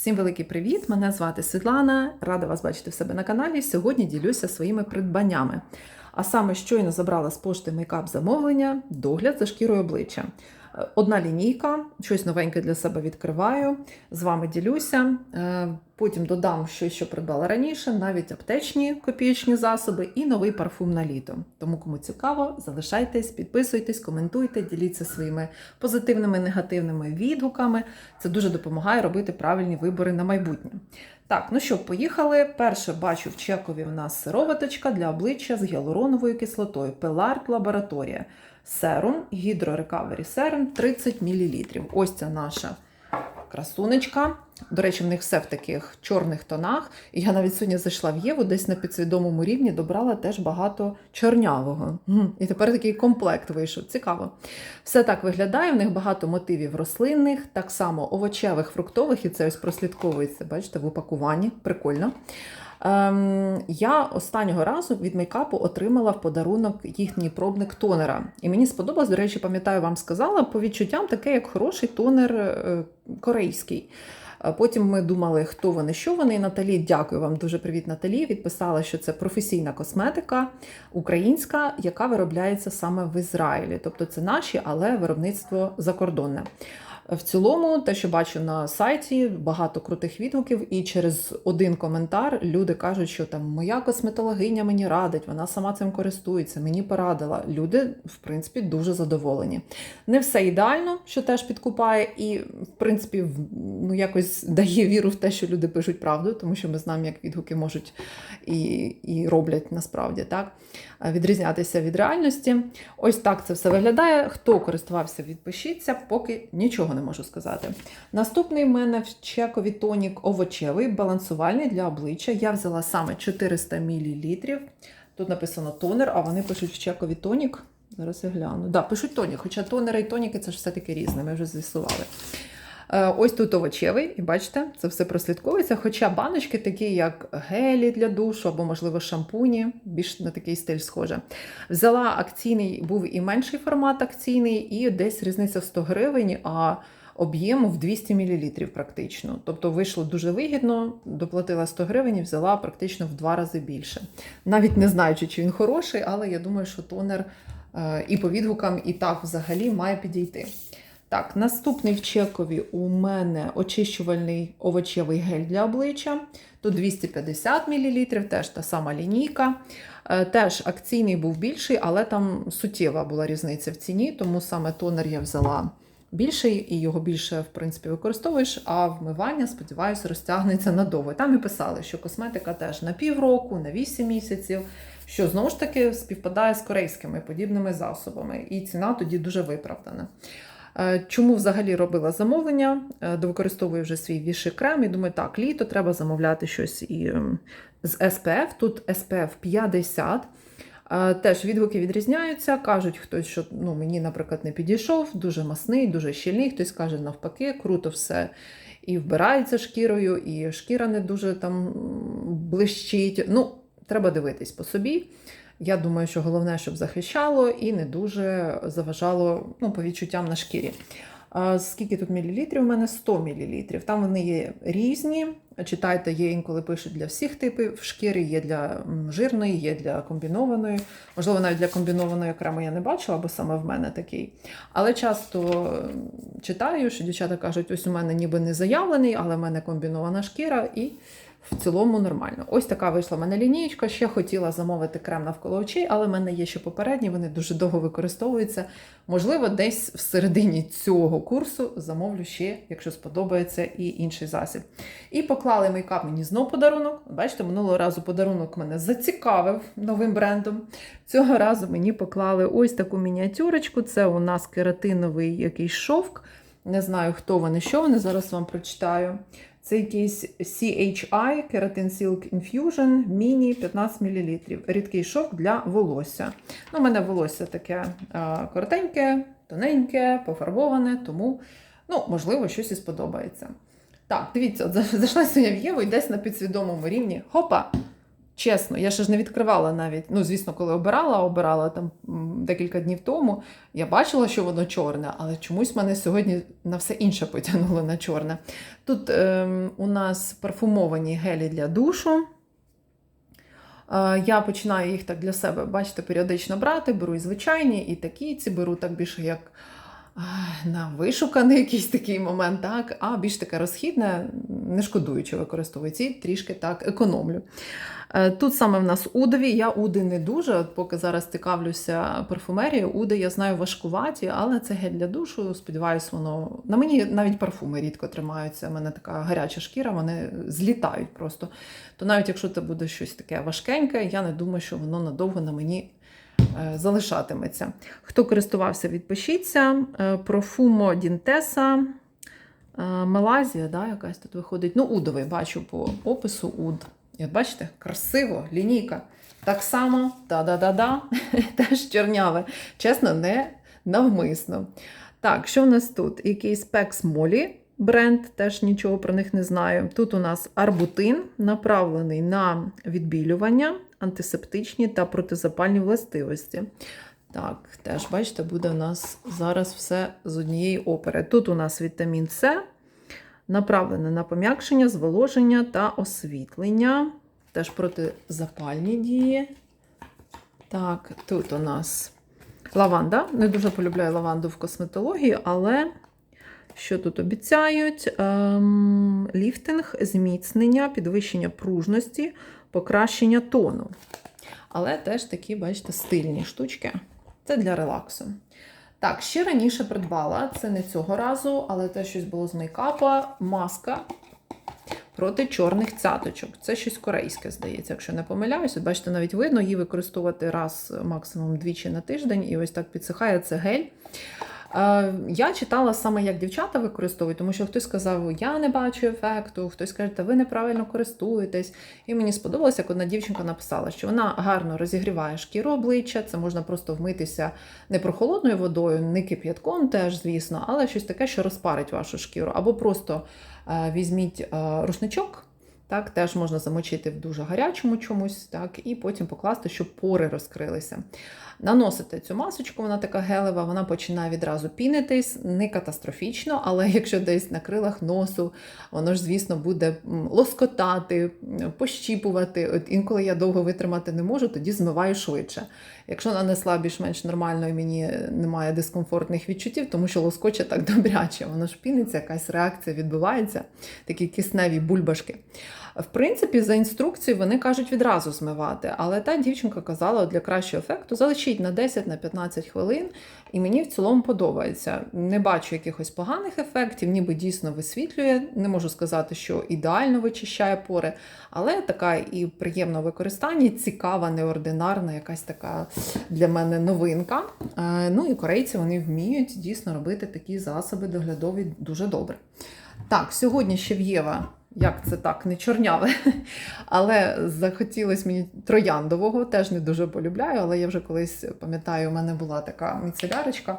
Всім великий привіт! Мене звати Світлана. Рада вас бачити в себе на каналі. Сьогодні ділюся своїми придбаннями. А саме щойно забрала з пошти мейкап замовлення, догляд за шкірою обличчя. Одна лінійка, щось новеньке для себе відкриваю, з вами ділюся. Е, Потім додам щось, що придбала раніше, навіть аптечні копієчні засоби і новий парфум на літо. Тому, кому цікаво, залишайтесь, підписуйтесь, коментуйте, діліться своїми позитивними, негативними відгуками. Це дуже допомагає робити правильні вибори на майбутнє. Так, ну що, поїхали. Перше бачу в чекові в нас сироваточка для обличчя з гіалуроновою кислотою Пеларт Лабораторія. Серум гідро Recovery Serum 30 мл. Ось ця наша красунечка. До речі, в них все в таких чорних тонах. І я навіть сьогодні зайшла в Єву, десь на підсвідомому рівні добрала теж багато чорнявого. І тепер такий комплект вийшов. Цікаво. Все так виглядає. В них багато мотивів рослинних, так само овочевих, фруктових, і це ось прослідковується, бачите, в упакуванні. Прикольно. Ем, я останнього разу від мейкапу отримала в подарунок їхній пробник тонера. І мені сподобалось, до речі, пам'ятаю, вам сказала, по відчуттям таке, як хороший тонер е, корейський. Потім ми думали, хто вони, що вони. І Наталі, дякую вам дуже привіт, Наталі. Відписала, що це професійна косметика українська, яка виробляється саме в Ізраїлі. Тобто це наші, але виробництво закордонне. В цілому, те, що бачу на сайті, багато крутих відгуків, і через один коментар люди кажуть, що там моя косметологиня мені радить, вона сама цим користується, мені порадила. Люди, в принципі, дуже задоволені. Не все ідеально, що теж підкупає, і, в принципі, ну, якось дає віру в те, що люди пишуть правду, тому що ми знаємо, як відгуки можуть і, і роблять насправді так, відрізнятися від реальності. Ось так це все виглядає. Хто користувався, відпишіться, поки нічого не можу сказати. Наступний в мене в чекові тонік овочевий, балансувальний для обличчя. Я взяла саме 400 мл. Тут написано тонер, а вони пишуть в чекові тонік. Зараз я гляну. Да, пишуть тонік, хоча тонери і тоніки це ж все-таки різне, ми вже з'ясували. Е, Ось тут овочевий, і бачите, це все прослідковується. Хоча баночки такі, як гелі для душу або, можливо, шампуні, більш на такий стиль схоже. Взяла акційний, був і менший формат акційний, і десь різниця в 100 гривень, а об'єму в 200 мл практично. Тобто вийшло дуже вигідно, доплатила 100 гривень і взяла практично в два рази більше. Навіть не знаючи, чи він хороший, але я думаю, що тонер е, і по відгукам, і так взагалі має підійти. Так, наступний в чекові у мене очищувальний овочевий гель для обличчя. Тут 250 мл, теж та сама лінійка. Е, Теж акційний був більший, але там суттєва була різниця в ціні, тому саме тонер я взяла більший і його більше, в принципі, використовуєш, а вмивання, сподіваюся, розтягнеться надовго. Там і писали, що косметика теж на півроку, на 8 місяців, що знову ж таки співпадає з корейськими подібними засобами, і ціна тоді дуже виправдана. Е, Чому взагалі робила замовлення? Е, Довикористовую вже свій віший крем і думаю, так, літо треба замовляти щось і ем, з SPF. Тут SPF 50. Е, Теж відгуки відрізняються. Кажуть, хтось, що ну, мені, наприклад, не підійшов, дуже масний, дуже щільний. Хтось каже, навпаки, круто все і вбирається шкірою, і шкіра не дуже там блищить. Ну, треба дивитись по собі. Я думаю, що головне, щоб захищало і не дуже заважало ну, по відчуттям на шкірі. Скільки тут мілілітрів? У мене 100 мілілітрів. Там вони є різні. Читайте, є інколи пишуть для всіх типів шкіри, є для жирної, є для комбінованої. Можливо, навіть для комбінованої окремо я не бачила, бо саме в мене такий. Але часто читаю, що дівчата кажуть, ось у мене ніби не заявлений, але в мене комбінована шкіра і в цілому нормально. Ось така вийшла в мене лінієчка. Ще хотіла замовити крем навколо очей, але в мене є ще попередні, вони дуже довго використовуються. Можливо, десь в середині цього курсу замовлю ще, якщо сподобається, і інший засіб. І поклали мейкап мені знов подарунок. Бачите, минулого разу подарунок мене зацікавив новим брендом. Цього разу мені поклали ось таку мініатюрочку. Це у нас кератиновий якийсь шовк. Не знаю, хто вони, що вони. Зараз вам прочитаю. Це якийсь CHI Keratin Silk Infusion міні 15 мл. Рідкий шовк для волосся. Ну, у мене волосся таке а, коротеньке, тоненьке, пофарбоване, тому, ну, можливо, щось і сподобається. Так, дивіться, от за- зайшла сьогодні в Єву і десь на підсвідомому рівні. Хопа! Чесно, я ще ж не відкривала навіть. Ну, звісно, коли обирала, обирала там декілька днів тому. Я бачила, що воно чорне, але чомусь мене сьогодні на все інше потягнуло на чорне. Тут ем, у нас парфумовані гелі для душу. Е, Я починаю їх так для себе, бачите, періодично брати, беру і звичайні, і такі ці беру так більше як на вишуканий якийсь такий момент, так, а більш таке розхідне, не шкодуючи використовую ці, трішки так економлю. Е, Тут саме в нас удові. Я уди не дуже, от поки зараз цікавлюся парфумерією. Уди, я знаю, важкуваті, але це гель для душу. Сподіваюсь, воно на мені навіть парфуми рідко тримаються. У мене така гаряча шкіра, вони злітають просто. То навіть якщо це буде щось таке важкеньке, я не думаю, що воно надовго на мені залишатиметься. Хто користувався, відпишіться. Е, Профумо Дінтеса. е, Мелазія, да, якась тут виходить. Ну, удовий, бачу по опису уд. От бачите, красиво, лінійка. Так само, да-да-да-да, теж чорняве. Чесно, не навмисно. Так, що в нас тут? Якийсь Pex Molly бренд, теж нічого про них не знаю. Тут у нас арбутин, направлений на відбілювання, антисептичні та протизапальні властивості. Так, теж, бачите, буде у нас зараз все з однієї опери. Тут у нас вітамін С, направлене на пом'якшення, зволоження та освітлення. Теж протизапальні дії. Так, тут у нас лаванда. Не дуже полюбляю лаванду в косметології, але що тут обіцяють? Ем, ліфтинг, зміцнення, підвищення пружності, покращення тону. Але теж такі, бачите, стильні штучки. Це для релаксу. Так, ще раніше придбала, це не цього разу, але те щось було з мейкапа. Маска проти чорних цяточок. Це щось корейське, здається, якщо не помиляюсь. От бачите, навіть видно, її використовувати раз, максимум двічі на тиждень, і ось так підсихає це гель. Е, Я читала саме, як дівчата використовують, тому що хтось сказав, я не бачу ефекту, хтось каже, та ви неправильно користуєтесь. І мені сподобалося, як одна дівчинка написала, що вона гарно розігріває шкіру обличчя, це можна просто вмитися не прохолодною водою, не кип'ятком теж, звісно, але щось таке, що розпарить вашу шкіру. Або просто е, візьміть е, рушничок. Так, теж можна замочити в дуже гарячому чомусь, так, і потім покласти, щоб пори розкрилися. Наносите цю масочку, вона така гелева, вона починає відразу пінитись, не катастрофічно, але якщо десь на крилах носу, воно ж, звісно, буде лоскотати, пощіпувати. От інколи я довго витримати не можу, тоді змиваю швидше. Якщо нанесла більш-менш нормально і мені немає дискомфортних відчуттів, тому що лоскоче так добряче, воно ж піниться, якась реакція відбувається, такі кисневі бульбашки. В принципі, за інструкцією вони кажуть відразу змивати, але та дівчинка казала для кращого ефекту залишіть на 10-15 хвилин, і мені в цілому подобається. Не бачу якихось поганих ефектів, ніби дійсно висвітлює. Не можу сказати, що ідеально вичищає пори, але така і приємна в використанні, цікава, неординарна, якась така для мене новинка. Е, Ну і корейці вони вміють дійсно робити такі засоби доглядові дуже добре. Так, сьогодні ще в Єва як це так, не чорняве. Але захотілося мені трояндового, теж не дуже полюбляю, але я вже колись пам'ятаю, у мене була така міцелярочка.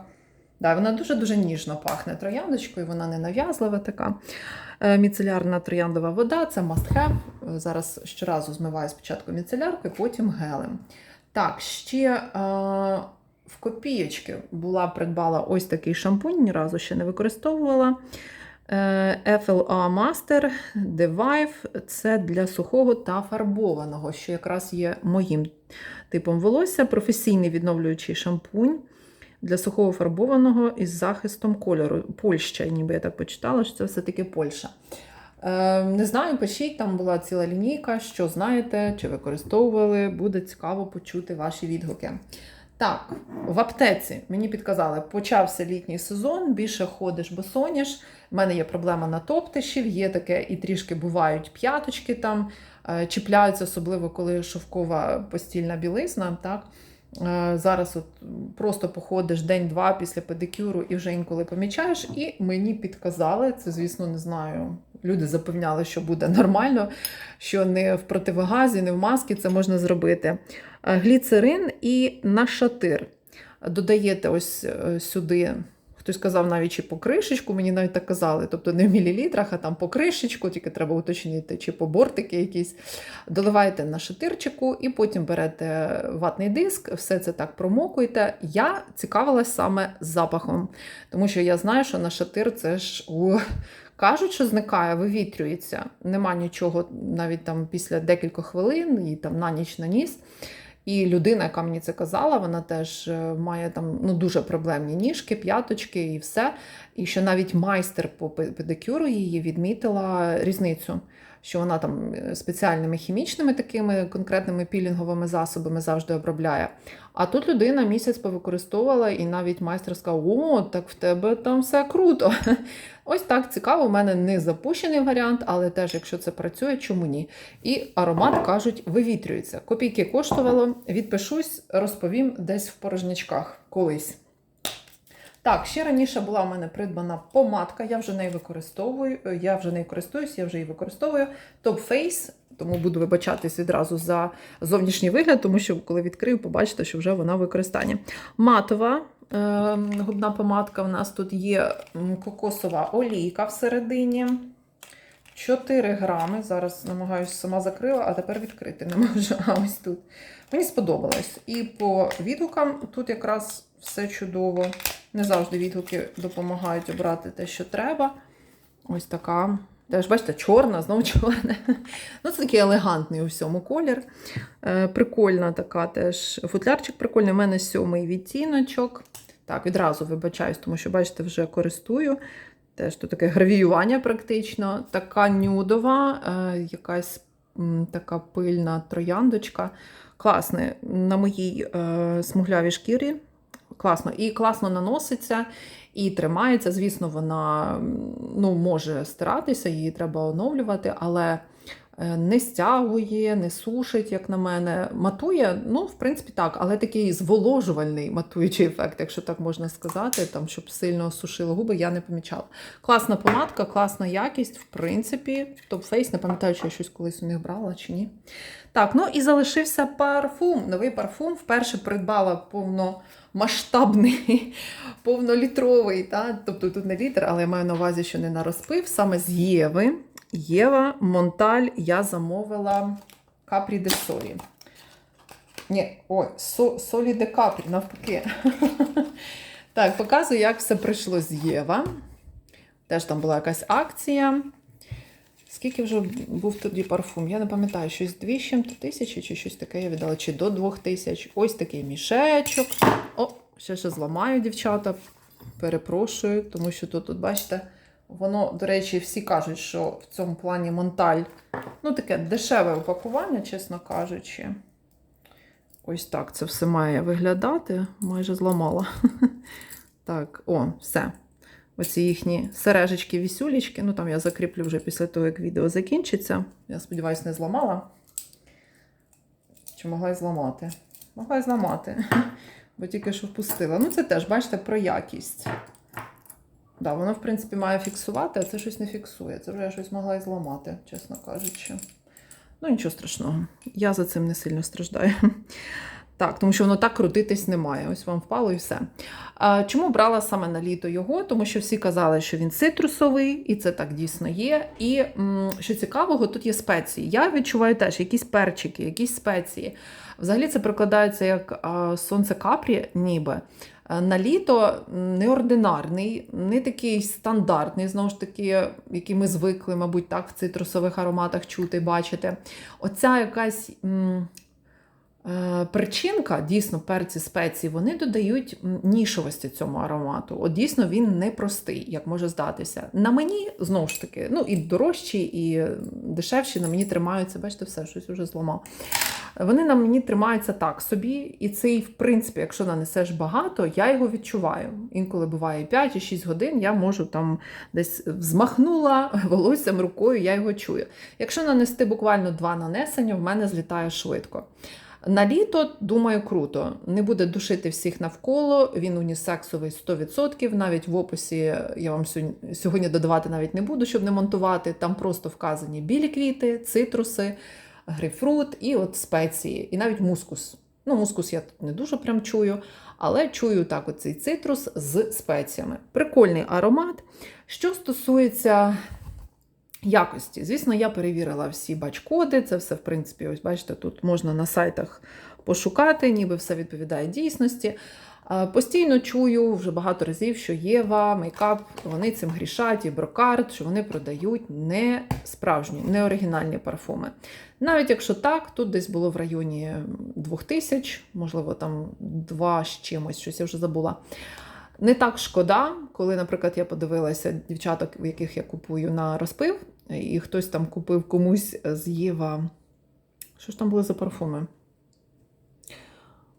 Да, вона дуже-дуже ніжно пахне трояндочкою, вона не нав'язлива така. Е, Міцелярна трояндова вода це must have. Зараз щоразу змиваю спочатку міцеляркою, потім гелем. Так, ще е, в копієчки була придбала ось такий шампунь, ні разу ще не використовувала. Е, FLA Master Devive це для сухого та фарбованого, що якраз є моїм типом волосся. Професійний відновлюючий шампунь для сухого фарбованого із захистом кольору. Польща, ніби я так почитала, що це все-таки Польща. Е, Не знаю, пишіть, там була ціла лінійка, що знаєте, чи використовували. Буде цікаво почути ваші відгуки. Так, в аптеці мені підказали, почався літній сезон, більше ходиш, босоніж. У мене є проблема на топтишів, є таке, і трішки бувають п'яточки там, е, чіпляються, особливо коли шовкова постільна білизна. Так? Е, Зараз от просто походиш день-два після педикюру і вже інколи помічаєш. І мені підказали, це, звісно, не знаю. Люди запевняли, що буде нормально, що не в противогазі, не в масці це можна зробити. Е, Гліцерин і нашатир. Додаєте ось сюди Хтось казав навіть чи по кришечку, мені навіть так казали, тобто не в мілілітрах, а там по кришечку, тільки треба уточнити, чи по бортики якісь. Доливаєте на шатирчику і потім берете ватний диск, все це так промокуєте. Я цікавилась саме запахом, тому що я знаю, що на шатир це ж кажуть, що зникає, вивітрюється. Нема нічого навіть там після декількох хвилин і там на ніч наніс. І людина, яка мені це казала, вона теж е, має там ну, дуже проблемні ніжки, п'яточки і все. І що навіть майстер по пе- педикюру її відмітила різницю, що вона там е, спеціальними хімічними такими конкретними пілінговими засобами завжди обробляє. А тут людина місяць повикористовувала, і навіть майстер сказав: О, так в тебе там все круто. Ось так цікаво. У мене не запущений варіант, але теж, якщо це працює, чому ні? І аромат кажуть, вивітрюється. Копійки коштувало. Відпишусь, розповім десь в порожнячках колись. Так, ще раніше була у мене придбана помадка, я вже нею використовую, е, я вже нею користуюсь, я вже її використовую. Top Face, тому буду вибачатись відразу за зовнішній вигляд, тому що коли відкрию, побачите, що вже вона в використанні. Матова е, губна помадка. У нас тут є кокосова олійка всередині. 4 грами. Зараз намагаюся сама закрила, а тепер відкрити не можу. А ось тут. Мені сподобалось. І по відгукам тут якраз все чудово. Не завжди відгуки допомагають обрати те, що треба. Ось така. Теж, бачите, чорна, знову чорна. Ну, це такий елегантний у всьому колір. Е, прикольна така теж. Футлярчик прикольний. У мене сьомий відтіночок. Так, відразу вибачаюсь, тому що, бачите, вже користую. Теж тут таке гравіювання практично. Така нюдова, е, якась така пильна трояндочка. Класне на моїй е, смуглявій шкірі. Класно. І класно наноситься, і тримається. Звісно, вона ну, може стиратися, її треба оновлювати, але не стягує, не сушить, як на мене. Матує, ну, в принципі, так, але такий зволожувальний матуючий ефект, якщо так можна сказати, там, щоб сильно сушило губи, я не помічала. Класна помадка, класна якість, в принципі, топ-фейс, не пам'ятаю, чи я щось колись у них брала чи ні. Так, ну і залишився парфум. Новий парфум. Вперше придбала повномасштабний, повнолітровий. Та? Тобто тут не літр, але я маю на увазі, що не на розпив, саме з Єви. Єва Монталь я замовила капрі де солі. Ні, ой, со, солі де капрі, навпаки. Так, показую, як все прийшло з Єва. Теж там була якась акція. Скільки вже був тоді парфум? Я не пам'ятаю, щось 2 тисячі, чи щось таке я віддала, чи до 2 тисяч. Ось такий мішечок. О, ще ще зламаю, дівчата. Перепрошую, тому що тут, тут, бачите, воно, до речі, всі кажуть, що в цьому плані Монталь, ну, таке дешеве упакування, чесно кажучи. Ось так це все має виглядати. Майже зламала. Так, о, все. Оці їхні сережечки, вісюлічки. Ну там я закріплю вже після того, як відео закінчиться. Я сподіваюся, не зламала. Чи могла й зламати? Могла й зламати, бо тільки що впустила. Ну, це теж, бачите, про якість. Да, воно, в принципі, має фіксувати, а це щось не фіксує. Це вже я щось могла і зламати, чесно кажучи. Ну, нічого страшного. Я за цим не сильно страждаю. Так, тому що воно так крутитись не має. Ось вам впало і все. А, чому брала саме на літо його? Тому що всі казали, що він цитрусовий, і це так дійсно є. І що цікавого, тут є спеції. Я відчуваю теж якісь перчики, якісь спеції. Взагалі це прикладається як сонце капрі, ніби. На літо неординарний, не такий стандартний, знову ж таки, який ми звикли, мабуть, так, в цитрусових ароматах чути, бачити. Оця якась. Е, Причинка, дійсно, перці спеції, вони додають нішовості цьому аромату. От дійсно він непростий, як може здатися. На мені, знову ж таки, ну і дорожчі, і дешевші на мені тримаються, бачите, все, щось вже зламав. Вони на мені тримаються так собі, і цей, в принципі, якщо нанесеш багато, я його відчуваю. Інколи буває 5 і 6 годин, я можу там десь взмахнула волоссям рукою, я його чую. Якщо нанести буквально два нанесення, в мене злітає швидко. На літо, думаю, круто. Не буде душити всіх навколо, він унісексовий 100%. Навіть в описі я вам сьогодні- додавати навіть не буду, щоб не монтувати. Там просто вказані білі квіти, цитруси, грейпфрут і от спеції, і навіть мускус. Ну, мускус я тут не дуже прям чую, але чую так оцей цитрус з спеціями. Прикольний аромат. Що стосується якості, звісно, я перевірила всі бач-коди. Це все, в принципі, ось бачите, тут можна на сайтах пошукати, ніби все відповідає дійсності. Постійно чую вже багато разів, що Єва, мейкап, вони цим грішать, і брокард, що вони продають не справжні, не оригінальні парфуми. Навіть якщо так, тут десь було в районі 2000, можливо, там 2 з чимось, щось я вже забула. Не так шкода, коли, наприклад, я подивилася дівчаток, яких я купую на розпив, і хтось там купив комусь з Єва. Що ж там були за парфуми?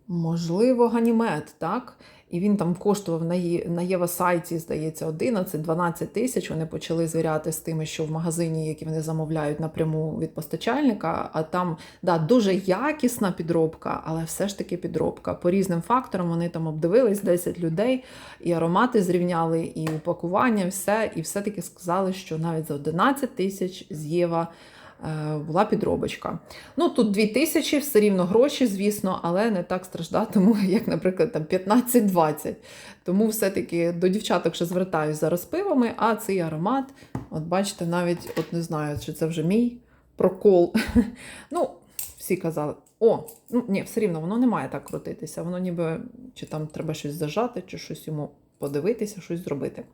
Можливо, ганімет, так? І він там коштував на, Єва сайті, здається, 11-12 тисяч. Вони почали звіряти з тими, що в магазині, які вони замовляють напряму від постачальника. А там да, дуже якісна підробка, але все ж таки підробка. По різним факторам вони там обдивились 10 людей, і аромати зрівняли, і упакування, все. І все-таки сказали, що навіть за 11 тисяч з Єва була підробочка. Ну, тут 2 тисячі, все рівно гроші, звісно, але не так страждатиму, як, наприклад, там 15-20. Тому все-таки до дівчаток ще звертаюсь за розпивами, а цей аромат, от бачите, навіть от не знаю, чи це вже мій прокол. Ну, всі казали, о, ну ні, все рівно воно не має так крутитися. Воно ніби чи там треба щось зажати, чи щось йому подивитися, щось зробити.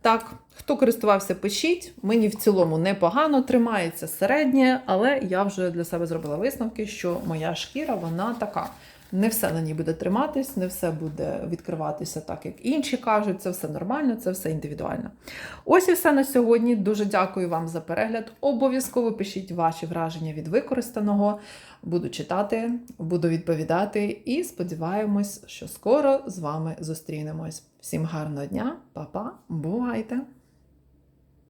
Так, хто користувався, пишіть. Мені в цілому непогано тримається середнє, але я вже для себе зробила висновки, що моя шкіра вона така. Не все на ній буде триматись, не все буде відкриватися так, як інші кажуть. Це все нормально, це все індивідуально. Ось і все на сьогодні. Дуже дякую вам за перегляд. Обов'язково пишіть ваші враження від використаного. Буду читати, буду відповідати і сподіваємось, що скоро з вами зустрінемось. Всім гарного дня, па-па, бувайте!